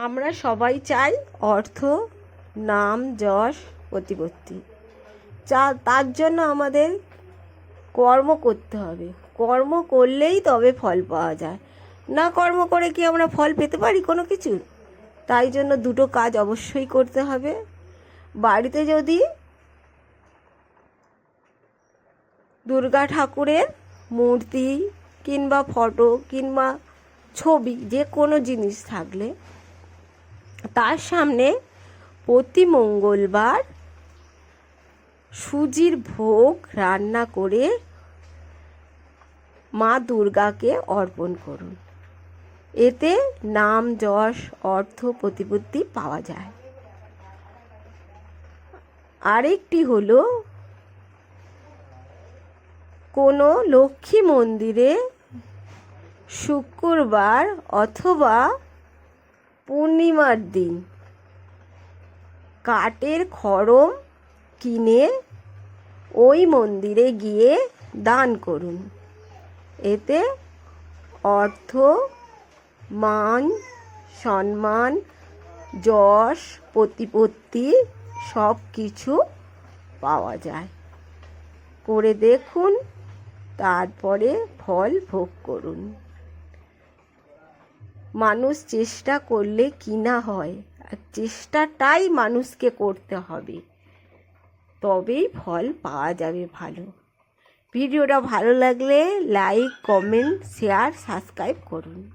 আমরা সবাই চাই অর্থ, নাম, যশ, প্রতিপত্তি। চা, তার জন্য আমাদের কর্ম করতে হবে। কর্ম করলেই তবে ফল পাওয়া যায়। না কর্ম করে কি আমরা ফল পেতে পারি কোনো কিছু তাই জন্য দুটো কাজ অবশ্যই করতে হবে। বাড়িতে যদি দুর্গা ঠাকুরের মূর্তি কিংবা ফটো কিংবা ছবি যে কোনো জিনিস থাকলে তার সামনে প্রতি মঙ্গলবার সুজির ভোগ রান্না করে মা দুর্গাকে অর্পণ করুন। এতে নাম, যশ, অর্থ, প্রতিপত্তি পাওয়া যায়। আরেকটি হলো, কোনো লক্ষ্মী মন্দিরে শুক্রবার অথবা পূর্ণিমার দিন। কাঠের খড়ম কিনে ওই মন্দিরে গিয়ে দান করুন। এতে অর্থ, মান, সম্মান, যশ, প্রতিপত্তি সব কিছু পাওয়া যায়। করে দেখুন, তারপরে ফল ভোগ করুন। মানুষ চেষ্টা করলে কিনা হয়, আর চেষ্টাটাই মানুষকে করতে হবে। তবেই ফল পাওয়া যাবে ভালো। ভিডিওটা ভালো লাগলে লাইক কমেন্ট শেয়ার সাবস্ক্রাইব করুন।